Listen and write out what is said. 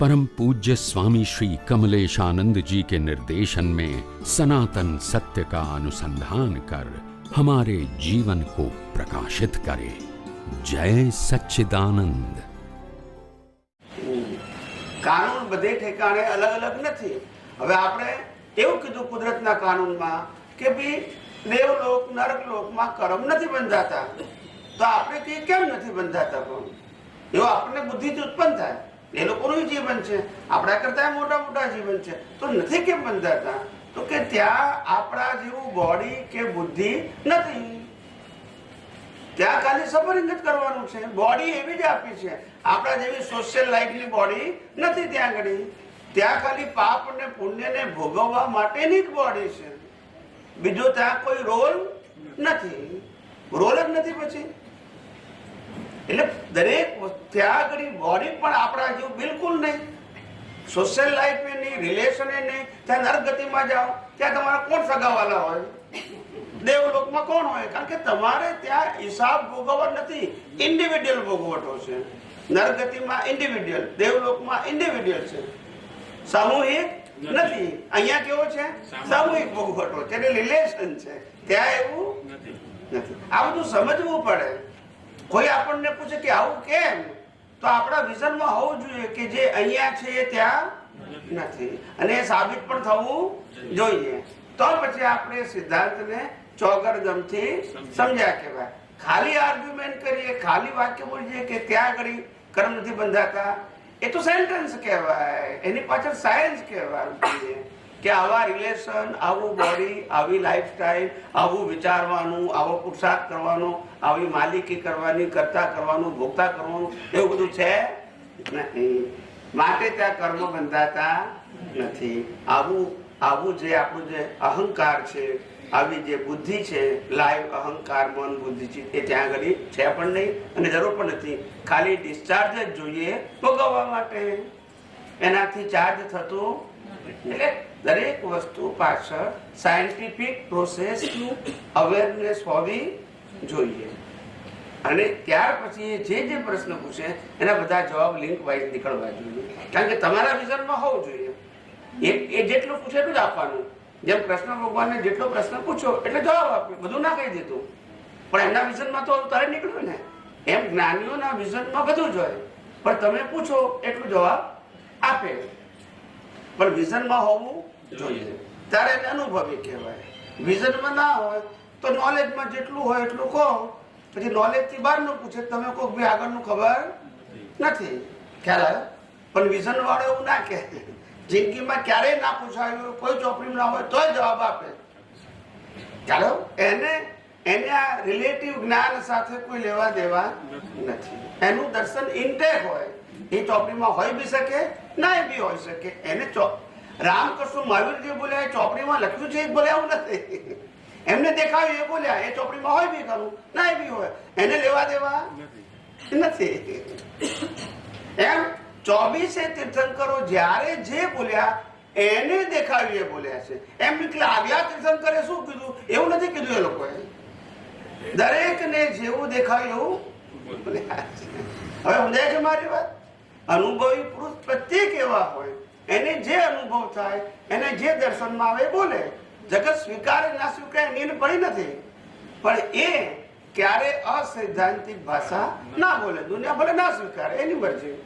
परम पूज्य स्वामी श्री कमलेशानंद जी के निर्देशन में सनातन सत्य का अनुसंधान कर हमारे जीवन को प्रकाशित करे जय सच्चिदानंद કાનૂન બધે ઠેકાણે અલગ અલગ નથી હવે આપણે એવું કીધું કુદરતના કાનૂનમાં કે ભાઈ દેવલોક નરકલોકમાં કર્મ નથી બંધાતા તો આપણે કહીએ કેમ નથી બંધાતા પણ એવો આપણને બુદ્ધિથી ઉત્પન્ન થાય એ લોકોનું જીવન છે. આપણા કરતા મોટા મોટા જીવન છે. તો નથી કેમ બંધાતા? તો કે ત્યાં આપણા જેવું બોડી કે બુદ્ધિ નથી. ત્યાં ખાલી સફરિંગ જ કરવાનું છે. બોડી એવી જ આપી છે. આપણા જેવી સોશિયલ લાઈફની બોડી નથી ત્યાં આગળ. ત્યાં ખાલી પાપ અને પુણ્યને ભોગવવા માટેની જ બોડી છે. બીજો ત્યાં કોઈ રોલ નથી. રોલ જ નથી પછી. એટલે દરેક ત્યાં આગળ બોડી પણ આપણા જેવું બિલકુલ નહીં. સોશિયલ લાઈફ નહીં રિલેશન એ નહીં ત્યાં નરગતિમાં જાઓ ત્યાં તમારા કોણ સગાવાલા હોય? દેવલોકમાં કોણ હોય? કારણ કે તમારે ત્યાં હિસાબ ભોગવટ નથી ઇન્ડિવિડ્યુઅલ ભોગવટો છે. નરગતિમાં ઇન્ડિવિડ્યુઅલ દેવલોકમાં ઇન્ડિવિડ્યુઅલ છે. સામૂહિક નથી. અહીંયા કેવો છે? સામૂહિક. ભોગવટો. છે એટલે રિલેશન છે. ત્યાં એવું નથી. આ બધું સમજવું પડે. કોઈ આપણને પૂછે કે આવું કેમ? તો આપણા વિઝનમાં હોવું જોઈએ કે જે અહીંયા છે એ ત્યાં નથી. અને એ સાબિત પણ થવું જોઈએ. તો પછી આપણે સિદ્ધાંતને ચોગરદમથી સમજ્યા કહેવાય. ખાલી આર્ગ્યુમેન્ટ કરીએ, ખાલી વાક્ય બોલીએ કે ત્યાં આગળ કર્મ નથી બંધાતા? એ તો સેન્ટેન્સ કહેવાય. એની પાછળ સાયન્સ જોઈએ. કે આવા રિલેશન આવું બોડી આવી લાઈફસ્ટાઈલ આવું વિચારવાનું, આવો પુરસાદ કરવાનો, આવી માલિકી કરવાની, કરતા કરવાનું, ભોગતા કરવાનું, એવું બધું છે? માટે ત્યાં કર્મ બંધાતા નથી. આવું આવું જે આપણું જે અહંકાર છે, આવી જે બુદ્ધિ છે, લાઈવ અહંકાર, મન બુદ્ધિ છે, એ ત્યાં આગળ છે પણ નહીં અને જરૂર પણ નથી. ખાલી ડિસ્ચાર્જ જ જોઈએ ભોગવવા માટે. એનાથી ચાર્જ થતું એટલે દરેક વસ્તુ પાછળ સાયન્ટિફિક પ્રોસેસનું અવેરનેસ હોવી જોઈએ. અને ત્યાર પછી જે જે પ્રશ્ન પૂછે, એના બધા જવાબ લિંક વાઇઝ નીકળવા જોઈએ. કારણ કે તમારા વિઝનમાં હોવું જોઈએ. એ જેટલું પૂછે એટલું જ આપવાનું. જેમ કૃષ્ણ ભગવાનને જેટલો પ્રશ્ન પૂછો એટલે જવાબ આપ્યો. બધું ના કહી દીધું. પણ એમના વિઝનમાં તો તરત નીકળ્યું ને. એમ જ્ઞાનીઓના વિઝનમાં બધું જ હોય. પણ તમે પૂછો એટલું જવાબ આપે. પણ વિઝનમાં હોવું જોઈએ. ત્યારે એને અનુભવી કહેવાય. વિઝનમાં ના હોય તો નોલેજમાં જેટલું હોય એટલું કહો. પછી નોલેજથી બહારનું પૂછે. તમે કહો બી આગળનું ખબર નથી. ખ્યાલ આવ્યો પણ વિઝન વાળો એવું ના કહે. જિંદગીમાં ક્યારેય ના પૂછાયું કોઈ ચોપડીમાં ના હોય તોય જવાબ આપે. ચાલો એને એને આ રિલેટિવ જ્ઞાન સાથે કોઈ લેવા દેવા નથી. એનું દર્શન ઇન્ટેક હોય. એ ચોપડીમાં હોય બી શકે ના બી હોઈ શકે. એને રામકૃષ્ણ મહાવીરજી બોલ્યા એ ચોપડીમાં લખ્યું છે એ બોલ્યા એવું નથી. એમને દેખાયું એ બોલ્યા એ ચોપડીમાં હોય બી ખરું ના બી હોય. એને લેવા દેવા નથી. એમ ચોવીસે તીર્થંકરો જ્યારે જે બોલ્યા એને દેખાવ્યું એ બોલ્યા છે. એમ એટલે આવ્યા તીર્થંકરે શું કીધું? એવું નથી કીધું એ લોકોએ. દરેકને જેવું દેખાયું એવું બોલ્યા છે. હવે સમજાય છે મારી વાત? અનુભવી પુરુષ પ્રત્યેક એવા હોય, એને જે અનુભવ થાય, એને જે દર્શનમાં આવે બોલે. જગત સ્વીકારે ના સ્વીકારે એને પડી નથી. પણ એ ક્યારે અસૈદ્ધાંતિક ભાષા ના બોલે. દુનિયા ભલે ના સ્વીકારે, એની મરજી.